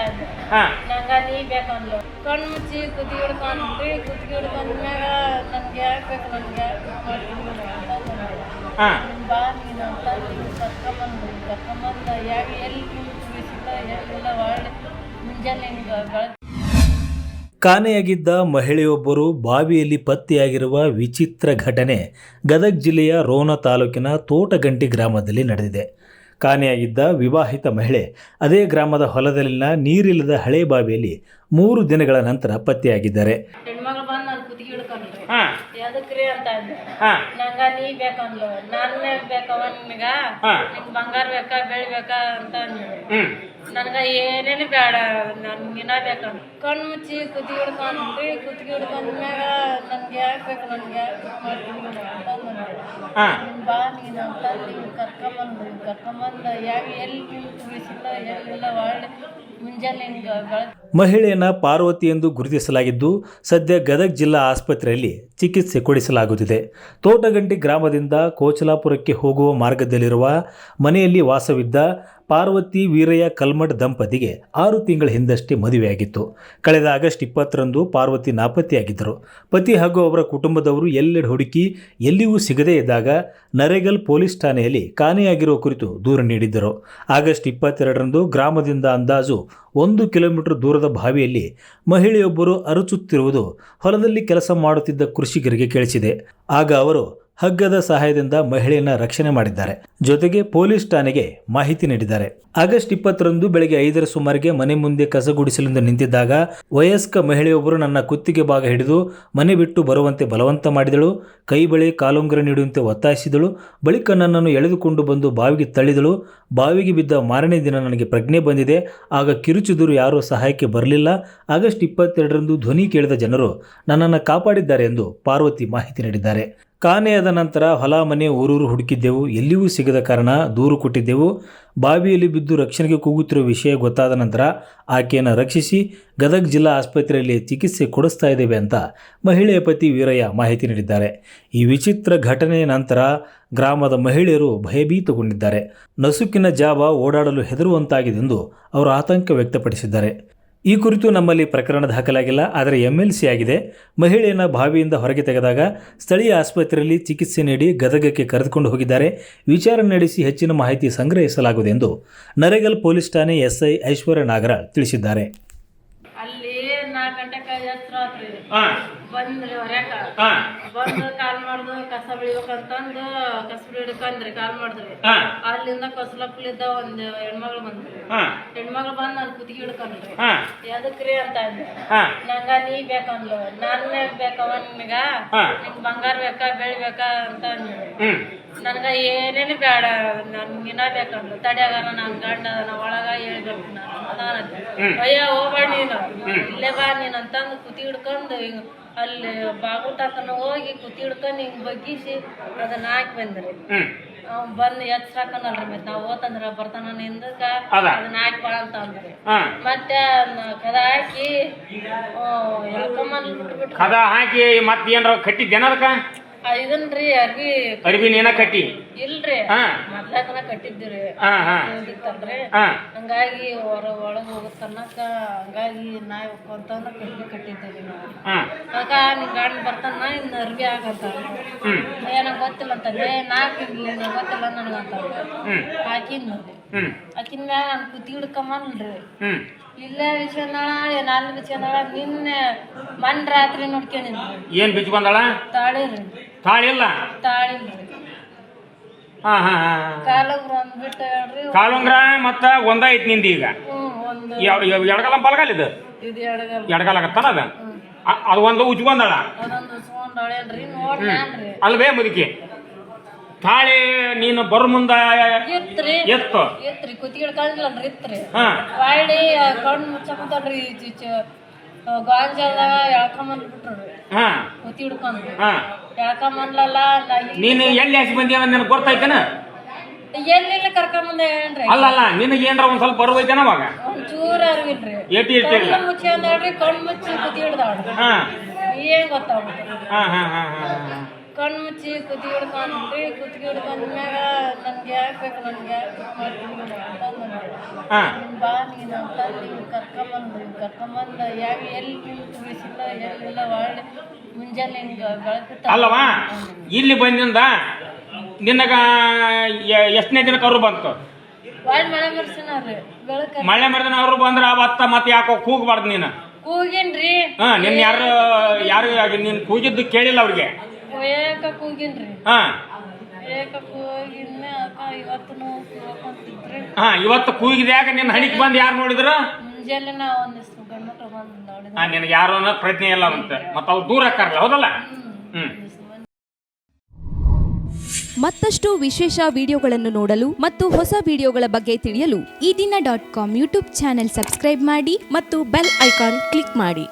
ಅಂತ ಅಂದೆ ಹಾ. ನಂಗ ನೀ ಬೇಕಂದ್ಲು ಕಣ್ಣು ಮುಚ್ಚಿ ಕುದಿ ಹಿಡ್ಕೊಂಡ್ರಿ ಕುತ್ತಿಗೆ ಹಿಡ್ಕೊಂಡ್ ನನ್ಗೆ ಯಾಕೆ ಬೇಕು ನನ್ಗೆ ಹಾ. ಬಾ ನೀನು ಅಂತ ನೀನು ಕರ್ಕೊಂಬಂದು ಕರ್ಕೊಂಬಂದು ಯಾಕೆ ಎಲ್ಲಿ ಮುಗಿಸಿಲ್ಲ ಎಲ್ಲಿಲ್ಲ ಒಳ್ಳೆ ಮುಂಜಾನೆ ನಿಂಗೆ ಬೆಳಗ್ಗೆ ಕಾಣೆಯಾಗಿದ್ದ ಮಹಿಳೆಯೊಬ್ಬರು ಬಾವಿಯಲ್ಲಿ ಪತ್ತೆಯಾಗಿರುವ ವಿಚಿತ್ರ ಘಟನೆ ಗದಗ ಜಿಲ್ಲೆಯ ರೋಣ ತಾಲೂಕಿನ ತೋಟಗಂಟಿ ಗ್ರಾಮದಲ್ಲಿ ನಡೆದಿದೆ. ಕಾಣೆಯಾಗಿದ್ದ ವಿವಾಹಿತ ಮಹಿಳೆ ಅದೇ ಗ್ರಾಮದ ಹೊಲದಲ್ಲಿನ ನೀರಿಲ್ಲದ ಹಳೆ ಬಾವಿಯಲ್ಲಿ ಮೂರು ದಿನಗಳ ನಂತರ ಪತ್ತೆಯಾಗಿದ್ದಾರೆ. ಹೆಣ್ಮಗಳು ಬಂದು ನಾನು ಕುತ್ತಿಗೆ ಹಿಡ್ಕೊಂಡ್ರಿ. ಹಾ. ಎದಕ್ರಿ ಅಂತ ಅಂದೆ ಹಾ. ನಂಗ ನೀ ಬೇಕಂದ್ಲು. ನನ್ನೇ ಬೇಕವ ನಿನಗ? ಹಾ. ನಿಂಗೆ ಬಂಗಾರ ಬೇಕಾ ಬೆಳಿ ಬೇಕಾ ಅಂತ ಅಂದ್ಳು ನನಗ ಏನೇನು ಬೇಡ ನನ್ಗಿನ ಬೇಕಂತ ಕಣ್ಣು ಮುಚ್ಚಿ ಕುತ್ತಿಗೆ ಹಿಡ್ಕೊಂಡ್ರಿ ಕುತ್ತಿಗೆ ಹಿಡ್ಕೊಂಡ್ ಮ್ಯಾಗ ನನ್ಗೆ ಯಾಕೆ ಬೇಕು ನನ್ಗೆ ಹಾ. ಬಾ ನೀನು ಅಂತ ನೀನು ಕರ್ಕೊಂಬಂದು ಕರ್ಕೊಂಬಂದು ಯಾಕೆ ಎಲ್ಲಿ ಮುಗಿಸಿಲ್ಲ ಎಲ್ಲಿಲ್ಲ ಒಳ್ಳೆ ಮುಂಜಾನೆ ನಿಂಗೆ ಬೆಳಗ್ಗೆ ಮಹಿಳೆಯನ್ನ ಪಾರ್ವತಿ ಎಂದು ಗುರುತಿಸಲಾಗಿದ್ದು, ಸದ್ಯ ಗದಗ ಜಿಲ್ಲಾ ಆಸ್ಪತ್ರೆಯಲ್ಲಿ ಚಿಕಿತ್ಸೆ ಕೊಡಿಸಲಾಗುತ್ತಿದೆ. ತೋಟಗಂಟಿ ಗ್ರಾಮದಿಂದ ಕೋಚಲಾಪುರಕ್ಕೆ ಹೋಗುವ ಮಾರ್ಗದಲ್ಲಿರುವ ಮನೆಯಲ್ಲಿ ವಾಸವಿದ್ದ ಪಾರ್ವತಿ ವೀರಯ್ಯ ಕಲ್ಮಠ್ ದಂಪತಿಗೆ ಆರು ತಿಂಗಳ ಹಿಂದಷ್ಟೇ ಮದುವೆಯಾಗಿತ್ತು. ಕಳೆದ ಆಗಸ್ಟ್ ಇಪ್ಪತ್ತರಂದು ಪಾರ್ವತಿ ನಾಪತ್ತೆಯಾಗಿದ್ದರು. ಪತಿ ಹಾಗೂ ಅವರ ಕುಟುಂಬದವರು ಎಲ್ಲೆಡೆ ಹುಡುಕಿ ಎಲ್ಲಿಯೂ ಸಿಗದೇ ಇದ್ದಾಗ ನರೇಗಲ್ ಪೊಲೀಸ್ ಠಾಣೆಯಲ್ಲಿ ಕಾಣೆಯಾಗಿರುವ ಕುರಿತು ದೂರು ನೀಡಿದ್ದರು. ಆಗಸ್ಟ್ ಇಪ್ಪತ್ತೆರಡರಂದು ಗ್ರಾಮದಿಂದ ಅಂದಾಜು ಒಂದು ಕಿಲೋಮೀಟರ್ ದೂರದ ಬಾವಿಯಲ್ಲಿ ಮಹಿಳೆಯೊಬ್ಬರು ಅರಚುತ್ತಿರುವುದು ಹೊಲದಲ್ಲಿ ಕೆಲಸ ಮಾಡುತ್ತಿದ್ದ ಕೃಷಿಕರಿಗೆ ಕೇಳಿಸಿದೆ. ಆಗ ಅವರು ಹಗ್ಗದ ಸಹಾಯದಿಂದ ಮಹಿಳೆಯನ್ನ ರಕ್ಷಣೆ ಮಾಡಿದ್ದಾರೆ. ಜೊತೆಗೆ ಪೊಲೀಸ್ ಠಾಣೆಗೆ ಮಾಹಿತಿ ನೀಡಿದ್ದಾರೆ. ಆಗಸ್ಟ್ ಇಪ್ಪತ್ತರಂದು ಬೆಳಗ್ಗೆ ಐದರ ಸುಮಾರಿಗೆ ಮನೆ ಮುಂದೆ ಕಸಗುಡಿಸಲಿಂದ ನಿಂತಿದ್ದಾಗ ವಯಸ್ಕ ಮಹಿಳೆಯೊಬ್ಬರು ನನ್ನ ಕುತ್ತಿಗೆ ಭಾಗ ಹಿಡಿದು ಮನೆ ಬಿಟ್ಟು ಬರುವಂತೆ ಬಲವಂತ ಮಾಡಿದಳು. ಕೈ ಬಳಿ, ಕಾಲುಂಗರ ನೀಡುವಂತೆ ಒತ್ತಾಯಿಸಿದಳು. ಬಳಿಕ ನನ್ನನ್ನು ಎಳೆದುಕೊಂಡು ಬಂದು ಬಾವಿಗೆ ತಳ್ಳಿದಳು. ಬಾವಿಗೆ ಬಿದ್ದ ಮಾರನೇ ದಿನ ನನಗೆ ಪ್ರಜ್ಞೆ ಬಂದಿದೆ. ಆಗ ಕಿರುಚಿದರು ಯಾರೂ ಸಹಾಯಕ್ಕೆ ಬರಲಿಲ್ಲ. ಆಗಸ್ಟ್ ಇಪ್ಪತ್ತೆರಡರಂದು ಧ್ವನಿ ಕೇಳಿದ ಜನರು ನನ್ನನ್ನು ಕಾಪಾಡಿದ್ದಾರೆ ಎಂದು ಪಾರ್ವತಿ ಮಾಹಿತಿ ನೀಡಿದ್ದಾರೆ. ಕಾಣೆಯಾದ ನಂತರ ಹೊಲ ಮನೆ ಊರೂರು ಹುಡುಕಿದ್ದೆವು. ಎಲ್ಲಿಯೂ ಸಿಗದ ಕಾರಣ ದೂರು ಕೊಟ್ಟಿದ್ದೆವು. ಬಾವಿಯಲ್ಲಿ ಬಿದ್ದು ರಕ್ಷಣೆಗೆ ಕೂಗುತ್ತಿರುವ ವಿಷಯ ಗೊತ್ತಾದ ನಂತರ ಆಕೆಯನ್ನು ರಕ್ಷಿಸಿ ಗದಗ ಜಿಲ್ಲಾ ಆಸ್ಪತ್ರೆಯಲ್ಲಿ ಚಿಕಿತ್ಸೆ ಕೊಡಿಸ್ತಾ ಇದ್ದೇವೆ ಅಂತ ಮಹಿಳೆಯ ಪತಿ ವೀರಯ್ಯ ಮಾಹಿತಿ ನೀಡಿದ್ದಾರೆ. ಈ ವಿಚಿತ್ರ ಘಟನೆಯ ನಂತರ ಗ್ರಾಮದ ಮಹಿಳೆಯರು ಭಯಭೀತಗೊಂಡಿದ್ದಾರೆ. ನಸುಕಿನ ಜಾವ ಓಡಾಡಲು ಹೆದರುವಂತಾಗಿದೆ ಎಂದು ಅವರು ಆತಂಕ ವ್ಯಕ್ತಪಡಿಸಿದ್ದಾರೆ. ಈ ಕುರಿತು ನಮ್ಮಲ್ಲಿ ಪ್ರಕರಣ ದಾಖಲಾಗಿಲ್ಲ ಆದರೆ ಎಂಎಲ್ಸಿ ಎಲ್ ಸಿ ಆಗಿದೆ. ಮಹಿಳೆಯನ್ನು ಬಾವಿಯಿಂದ ಹೊರಗೆ ತೆಗೆದಾಗ ಸ್ಥಳೀಯ ಆಸ್ಪತ್ರೆಯಲ್ಲಿ ಚಿಕಿತ್ಸೆ ನೀಡಿ ಗದಗಕ್ಕೆ ಕರೆದುಕೊಂಡು ಹೋಗಿದ್ದಾರೆ. ವಿಚಾರಣೆ ನಡೆಸಿ ಹೆಚ್ಚಿನ ಮಾಹಿತಿ ಸಂಗ್ರಹಿಸಲಾಗುವುದು ಎಂದು ನರೇಗಲ್ ಪೊಲೀಸ್ ಠಾಣೆ ಎಸ್ಐ ಐಶ್ವರ್ಯ ನಾಗರಾಜ್ ತಿಳಿಸಿದ್ದಾರೆ. ಬಂದ್ರಿ ಹೊರ್ಯಾಕ. ಬಂದು ಕಾಲ್ ಮಾಡ್ದು ಕಸ ಬೆಳಿಬೇಕಂತಂದು ಕಸ ಹಿಡ್ಕಂದ್ರಿ ಕಾಲ್ ಮಾಡಿದ್ರಿ ಅಲ್ಲಿಂದ ಕಸಲಪ್ಪಲಿದ್ದ ಒಂದ್ ಹೆಣ್ಮಗಳು ಬಂದ್ರಿ ಹೆಣ್ಮಗಳು ಬಂದ್ ನಾನು ಕುತ್ತಿಗೆ ಹಿಡ್ಕೊಂಡ್ರಿ. ಎದಕ್ರಿ ಅಂತ ಅಂದೆ ನಂಗ ನೀ ಬೇಕಂದ್ಲು. ನನ್ನೇ ಬೇಕವ ನಿನಗ. ನಿಂಗ್ ಬಂಗಾರ ಬೇಕಾ ಬೆಳಿ ಬೇಕಾ ಅಂತ ಹ್ಮ್. ನನಗ ಏನೇನು ಬೇಡ ನನ್ಗಿನ ಬೇಕಂದ್ಲು. ತಡಿಯಾಗ ನನ್ನ ಗಂಡ ನಾ ಒಳಗ ಹೇಳ್ಬೇಕು ನಾನು. ಅಯ್ಯ ಹೋಗ್ಬೇಡ ನೀನು. ಇಲ್ಲೇ ಬಾ ನೀನು ಅಂತಂದು ಕುತ್ತಿ ಹಿಡ್ಕೊಂಡು ಹಿಂಗ್ ಅಲ್ಲಿ ಬಾಗೂಟಕ್ಕನ ಹೋಗಿ ಕುತ್ತಿ ಹಿಡ್ಕೊಂಡು ಹಿಂಗ್ ಬಗ್ಗಿಸಿ ಅದನ್ನ ಹಾಕಿ ಬಂದ್ರಿ. ಅವ್ನು ಬಂದು ಎಚ್ ಹಾಕನಲ್ರಿ ಮತ್ತೆ ನಾವು ಓತಂದ್ರ ಬರ್ತಾನ ಹಿಂದಕ್ಕ ಅದ. ಅದನ್ನ ಹಾಕಿ ಬಾ ಅಂತ ಅಂದ್ರಿ. ಮತ್ತೆ ಕದ ಹಾಕಿ ಎಳ್ಕೊಂಬಂದ್ ಬಿಟ್ಬಿಟ್ರಿ. ಕದ ಹಾಕಿ ಮತ್ತೆ ಏನ್ರ ಕಟ್ಟಿದ್ದೇನ ಅದಕ್ಕ? ಇದನ್ರಿ ಅರ್ಬಿ ಅರಿವಿ ನೀನ ಕಟ್ಟಿ. ಇಲ್ರಿ. ಮೊದ್ಲಾಕನ ಕಟ್ಟಿದ್ದಿರಿ ಹಾ ಹಾ. ಹೋಗಿತ್ತಲ್ರಿ ಹಾ. ಹಂಗಾಗಿ ಹೊರ ಒಳಗೆ ಹೋಗೋ ತನಕ ಹಂಗಾಗಿ ನಾಯಿ ಅಂತಂದ್ರೆ ಕಟ್ಟಿ ಕಟ್ಟಿದ್ದೀವಿ ನಾವು. ಆಗ ನಿನ್ ಗಂಡ ಬರ್ತಾನ ಇನ್ನು ಅರ್ಬಿ ಆಗಂತ ಹ್ಮ್. ಏನೋ ಗೊತ್ತಿಲ್ಲ ಅಂತಂದ್ರೆ ನಾಲ್ಕು ನಂಗೆ ಗೊತ್ತಿಲ್ಲ ನನಗಂತ ಹಾಕಿನ್ ಆಕಿನ ಮ್ಯಾಗ ನಾನು ಕುತ್ತಿ ಹಿಡ್ಕೊಂಬನ್ರಿ ಇಲ್ಲೇ ವಿಷಯನಾಳ ನಾಲ್ಕು ವಿಷಯನಾಳ ನಿನ್ನೆ ಮನ್ ರಾತ್ರಿ ನೋಡ್ಕೊಂಡಿದ್ರಿ ಏನ್ ಬಿಚ್ಚ ಬಂದಾಳ? ತಾಳಿ ರೀ ತಾಳಿ ಹಾ ಹಾ ಹಾ. ಕಾಲಗ್ರು ಅಂದ್ಬಿಟ್ಟು ಹೇಳ್ರಿ. ಕಾಲುಂಗ್ರ ಮತ್ತ ಒಂದ ಐತೆ ನಿಂದ ಈಗ. ಒಂದು. ಎಡಗಲ ಬಲಗಲ್ ಇದು? ಇದು ಎಡಗಲ್ ಎಡಗಲ ಆಗತ್ತಾನ ಅದ? ಅ- ಅದು ಒಂದು ಉಚ್ಕೊಂಡಳ ಅದೊಂದು ಸುಗೊಂಡ್ ಹೊಳೇನ್ರಿ ನೋಡ್ ನಾನ್ರಿ ಅಲ್ವೇ ಮುದುಕಿ? ತಾಳಿ ನೀನು ಬರ್ ಮುಂದ ಇತ್ರಿ ಎತ್ತು. ಇತ್ರಿ ಕುತ್ತಿಗೆ ಇತ್ರಿ ಹಾ. ಹೊಳ್ಳಿ ಕಣ್ಣು ಮುಚ್ಚಕತ್ತಲ್ರಿ ಗಾಂಜಾದಾಗ ಎಳ್ಕೊಂಬಂದ್ ಬಿಟ್ರಿ ಹಾ. ಕುತ್ತಿ ಹಿಡ್ಕೊಂಡ್ರಿ. ಹಾ. ಎಳ್ಕೊಂಬಂದ್ಲಲ್ಲ ನಾ ನೀನು ಎಲ್ಲಿ ಹಸಿ ಬಂದಿಯ ನಿನಗೆ ಗೊತ್ತಾಯ್ತೇನ? ಎಲ್ಲೆಲ್ಲಿ ಕರ್ಕೊಂಬಂದ ಏನ್ರಿ ಅಲ್ಲ ಅಲ್ಲ ನಿನಗೆ ಏನ್ರ ಒಂದ್ ಸ್ವಲ್ಪ ಬರುವೈತೇನ ಅವಾಗ? ಒಂಚೂರು ಅರಿವಿಲ್ರಿ. ಏಟಿ ಕಣ್ಣು ಮುಚ್ಚಿ ಅಂದ್ರಿ ಕಣ್ಣು ಮುಚ್ಚಿ ಕುತ್ತಿ ಹಿಡ್ದಾಳ್ರಿ. ಹಾ. ಏನ್ ಗೊತ್ತಾಗ್ಬಿಟ್ರಿ ಹಾ ಹಾ ಹಾ ಕಣ್ಣು ಮುಚ್ಚಿ ಕುತ್ತಿ ಹಿಡ್ಕೊಂಡ್ರಿ ಕುತ್ತಿಗೆ ಹಿಡ್ಕೊಂಡ್ ಮ್ಯಾಗ ನನ್ಗೆ ಯಾಕೆ ಬೇಕು ನನ್ಗೆ ಹಾ. ಬಾ ನೀನು ಅಂತಂದು ಇವ್ನು ಕರ್ಕೊಂಬಂದು ಯಾಕೆ ಕರ್ಕೊಂಬಂದು ಎಲ್ಲಿ ನಿಂತು ಬಿಸಿಲ್ಲ ಎಲ್ಲಿಲ್ಲ ಒಳ್ಳೆ ಅಲ್ಲವಾ? ಇಲ್ಲಿ ಬಂದಿಂದ ನಿನಗ ಎಷ್ಟನೇ ದಿನಕ್ಕೆ ಅವರು ಬಂತು? ಮಳೆ ಮರದ ಮರದಿನ ಅವ್ರು ಬಂದ್ರ ಅವತ್ತ ಮತ್ತೆ ಯಾಕೋ ಕೂಗಬಾರ್ದು ನೀನು? ಕೂಗಿನ್ರಿ? ಹಾ ನಿನ್ನ ಯಾರು ಯಾರು ನಿನ್ ಕೂಗಿದ್ದು ಕೇಳಿಲ್ಲ ಅವ್ರಿಗೆ? ಹಾ. ಇವತ್ತು ಕೂಗಿದ್ಯಾಕ ನಿನ್ನ ಹಣಿಕ್ ಬಂದು ಯಾರು ನೋಡಿದ್ರು? ಮುಂಜಾನೆ ನಾ ಒಂದಿಷ್ಟು ಗಂಡ್ಮಕ್ಳು ಬಂದು ನೋಡಿದ ಹಾ ನಿನಗೆ ಯಾರು ಅನ್ನೋದು ಪ್ರಜ್ಞೆ ಇಲ್ಲ ಅಂತ. ಮತ್ತೆ ಅವ್ರು ದೂರ ಹಾಕಾರಲ್ಲ ಹೌದಲ್ಲ? ಹ್ಮ್. ಮತ್ತಷ್ಟು ವಿಶೇಷ ವಿಡಿಯೋಗಳನ್ನು ನೋಡಲು ಮತ್ತು ಹೊಸ ವಿಡಿಯೋಗಳ ಬಗ್ಗೆ ತಿಳಿಯಲು Eedina dot com YouTube channel subscribe ಮಾಡಿ ಮತ್ತು ಬೆಲ್ ಐಕಾನ್ ಕ್ಲಿಕ್ ಮಾಡಿ.